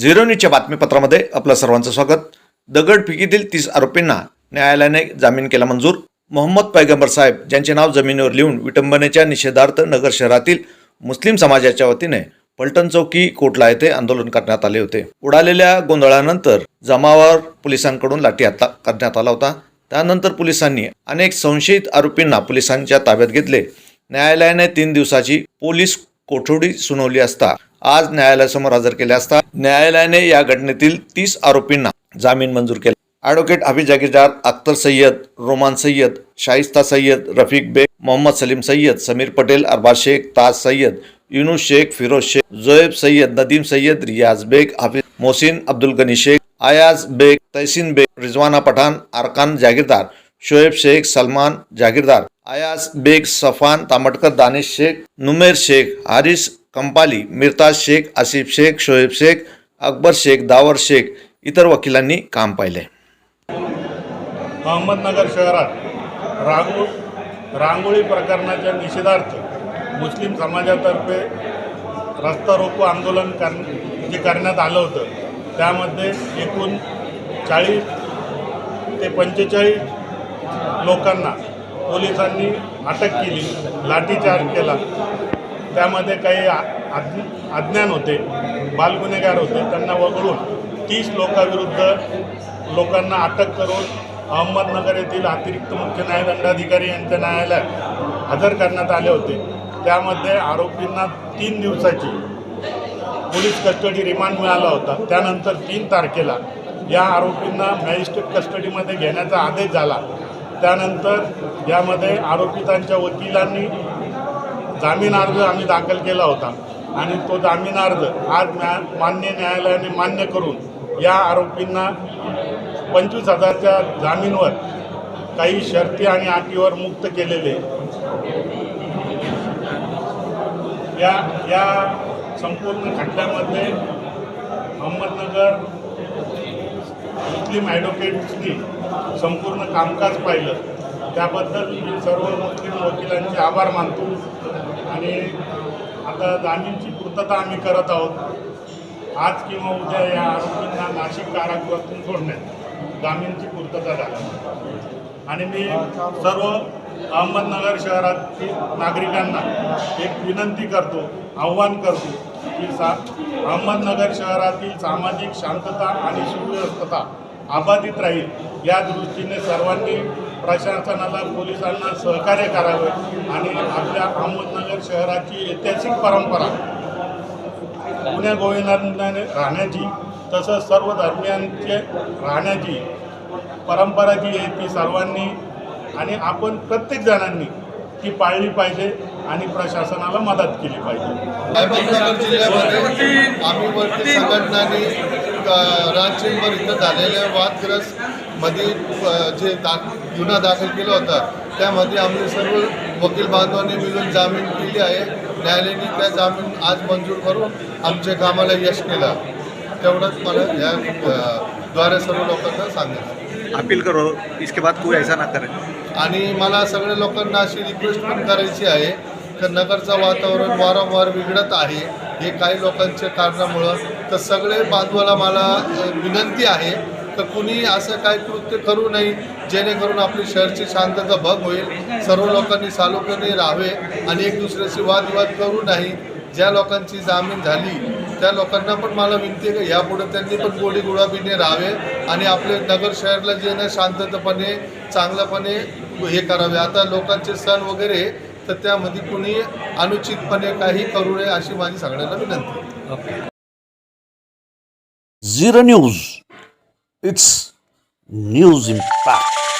Zero न्यूजच्या बातमीपत्रामध्ये आपलं सर्वांचं स्वागत. दगडफेकीतील तीस आरोपींना न्यायालयाने जामीन केला मंजूर. मोहम्मद पैगंबर साहेब ज्यांचे नाव जमिनीवर लिहून विटंबनेच्या निषेधार्थ नगर शहरातील मुस्लिम समाजाच्या वतीने पलटण चौकी कोटला येथे आंदोलन करण्यात आले होते. उडालेल्या गोंधळानंतर जमावावर पोलिसांकडून लाठी लाठीहत्या करण्यात आला होता. त्यानंतर पोलिसांनी अनेक संशयित आरोपींना पोलिसांच्या ताब्यात घेतले. न्यायालयाने तीन दिवसाची पोलीस कोठडी सुनावली असता आज न्यायालयासमोर हजर केले असता न्यायालयाने या घटनेतील तीस आरोपींना जामीन मंजूर केला. ॲडव्होकेट हाफिज जागीरदार अख्तर सय्यद रोमान सय्यद शाहिस्ता सय्यद रफिक बेग मोहम्मद सलीम सय्यद समीर पटेल अरबाज शेख ताज सय्यद युनुस शेख फिरोज शेख जोएब सय्यद नदीम सय्यद रियाज बेग हाफिज मोहसिन अब्दुल गनी शेख आयाज बेग तहसीन बेग रिजवाना पठाण अरकान जागीरदार शोएब शेख सलमान जागीरदार आयाज बेग सफान तामटकर दानिश शेख नुमेर शेख हारिस कंपाली मिर्ताज शेख आसिफ शेख शोएब शेख अकबर शेख दावर शेख इतर वकिलांनी काम पाहिले. अहमदनगर शहरात रांगो रांगोळी प्रकरणाच्या निषेधार्थ मुस्लिम समाजातर्फे रस्ता रोको आंदोलन कर जे करण्यात आलं होतं त्यामध्ये एकूण चाळीस ते पंचेचाळीस लोकांना पोलिसांनी अटक केली लाठीचार्ज केला. त्यामध्ये काही अज्ञान होते बालगुन्हेगार होते त्यांना वगळून तीस लोकांविरुद्ध लोकांना अटक करून अहमदनगर येथील अतिरिक्त मुख्य न्यायदंडाधिकारी यांच्या न्यायालयात हजर करण्यात आले होते. त्यामध्ये आरोपींना तीन दिवसाची पोलीस कस्टडी रिमांड मिळाला होता. त्यानंतर तीन तारखेला या आरोपींना मॅजिस्ट्रेट कस्टडीमध्ये घेण्याचा आदेश झाला. त्यानंतर यामध्ये आरोपितांच्या वकिलांनी जामीन अर्ज आम्ही दाखल केला होता. आणि तो जामीन अर्ज आज न्या मान्य न्यायालयाने मान्य करून या आरोपींना पंचवीस हजारच्या जामीनवर काही शर्ती आणि अटीवर मुक्त केलेले. या या संपूर्ण खटल्यामध्ये अहमदनगर मुस्लिम ॲडव्होकेट्सनी संपूर्ण कामकाज पाहिलं. त्याबद्दल मी सर्व मुस्लिम वकिलांचे आभार मानतो. आणि आता जामीनची पूर्तता आम्ही करत आहोत. आज किंवा उद्या या आरोपींना नाशिक कारागृहातून सोडण्यात जामीनची पूर्तता झाली. आणि मी सर्व अहमदनगर शहरातील नागरिकांना एक विनंती करतो आव्हान करतो की सा अहमदनगर शहरातील सामाजिक शांतता आणि सुव्यवस्थता अबाधित राहील या दृष्टीने सर्वांनी प्रशासनाला पोलिसांना सहकार्य करावे आणि आपल्या अहमदनगर शहराची ऐतिहासिक परंपरा पुण्या गोविंदाने राहण्याची तसंच सर्व धर्मियांचे राहण्याची परंपरा जी आहे ती सर्वांनी आणि आपण प्रत्येक जणांनी ती पाळली पाहिजे आणि प्रशासनाला मदत केली पाहिजे. अहमदनगर जिल्ह्यामध्ये आम्ही संघटनांनी अ, राज चेंबर इथं झालेल्या वादग्रस्त मध्ये अ, जे दा गुन्हा दाखल केला होता त्यामध्ये आम्ही सर्व वकील बांधवांनी मिळून जामीन केली आहे. न्यायालयाने त्या जामीन आज मंजूर करून आमच्या कामाला यश केलं. तेवढंच मला या द्वारे सर्व लोकांना सांगायचं अपील करो इसके बाद कोई ऐसा ना करे. आणि मला सगळ्या लोकांना अशी रिक्वेस्ट पण करायची आहे की नगरचं वातावरण वारंवार बिघडत आहे. हे काही लोकांच्या कारणामुळं तर सगळे बांधवाला मला विनंती आहे तर कुणी असं काही कृत्य करू नये जेणेकरून आपली शहरची शांतता भंग होईल. सर्व लोकांनी सालोक्याने राहावे आणि एक दुसऱ्याशी वादविवाद करू नाही ज्या लोकांची जामीन झाली त्या लोकांना पण मला विनंती आहे की यापुढे त्यांनी पण गोडी गुळाबीने राहावे आणि आपले नगर शहरला जे ना शांततापणे चांगल्यापणे हे करावे. आता लोकांचे सण वगैरे तर त्यामध्ये कुणी अनुचितपणे काही करू नये अशी माझी सगळ्यांना विनंती आहे. Zero News. It's news impact.